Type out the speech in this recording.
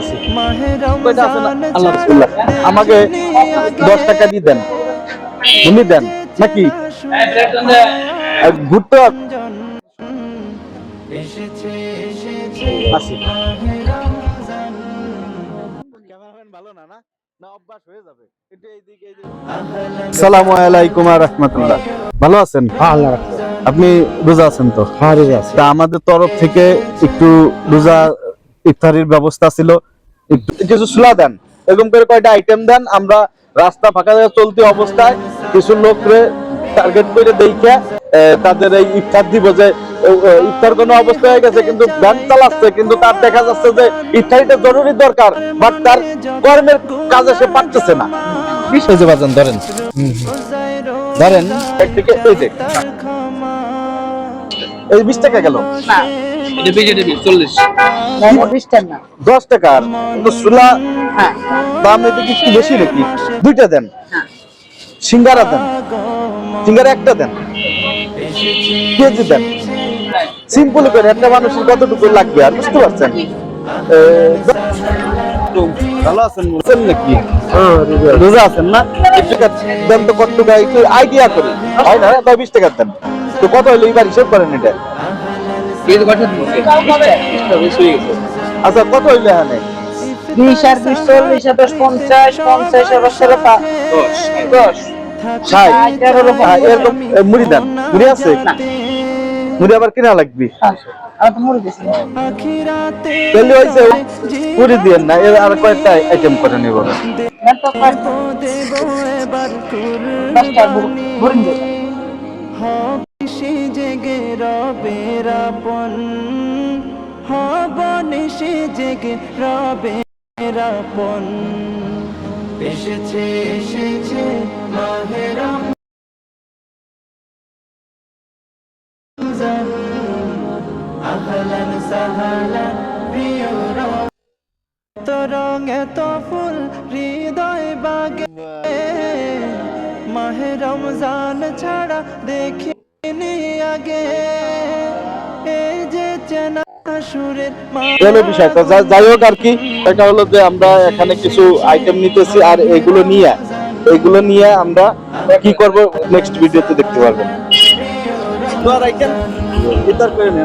আছে? আল্লাহ রাসূলুল্লাহ। আমাকে দশ টাকা দিয়ে দেন। উনি দেন নাকি? ঘুরতে আসি ভালো না না? না অভ্যাস হয়ে যাবে। সালামু আলাইকুম ওয়া ভালো আছেন? আপনি রোজা আছেন তো? আছে। আমাদের তরফ থেকে একটু রোজা ইফতারির ব্যবস্থা ছিল। একটু কিছু সুলা দেন এরকম করে কয়টা আইটেম দেন আমরা রাস্তা ফাঁকা জায়গায় চলতি অবস্থায় কিছু লোকরে টার্গেট করে দেখে তাদের এই ইফতার দিব যে ইফতার কোনো অবস্থা হয়ে গেছে কিন্তু ব্যান চালাচ্ছে কিন্তু তার দেখা যাচ্ছে যে ইফতারিটা জরুরি দরকার বাট তার কর্মের কাজে সে পারতেছে না। এই যে বাজান ধরেন। ধরেন। একদিকে এই যে এই বিশ টাকা গেল। এটা বেজে দেবে চল্লিশ। দশ টাকার কিন্তু হ্যাঁ। দাম এটা কি একটু বেশি নাকি? দুইটা দেন। সিঙ্গারা দেন। সিঙ্গারা একটা দেন। কেজি দেন। সিম্পল করে একটা মানুষের কতটুকু লাগবে আর বুঝতে পারছেন? এ, ভালো আছেন? বলছেন নাকি? রোজা। আছেন না? একটু দেন তো কত টাকা একটু আইডিয়া করি। হয় না? বিশ টাকা দেন। তো কত হইল? এবার হিসেব করেন এটা। হয়ে আচ্ছা কত হইল এখানে? বিশ আর বিশ চল্লিশ দশ পঞ্চাশ পঞ্চাশ আবার ষোলো দশ। দশ। হ্যাঁ, মুড়ি দেন। মুড়ি আছে? মুড়ি আবার কিনা লাগবে? তো তাহলে পুরি দিয়েন না এর আর কয়েকটা আইটেম করে নিব। দশটা সে জেগে রবের আপন। হব নিশে জেগে রবের আপন। এসেছে এসেছে মাহের আহলান সাহালান, প্রিয় এত রং এত ফুল হৃদয় বাগে। মাহে রমজান ছাড়া দেখিনি বিষয়টা যাই হোক আর কি এটা হলো যে আমরা এখানে কিছু আইটেম নিতেছি আর এগুলো নিয়ে এগুলো নিয়ে আমরা কি করব নেক্সট ভিডিওতে দেখতে পারবেন তো আইটেম করে নে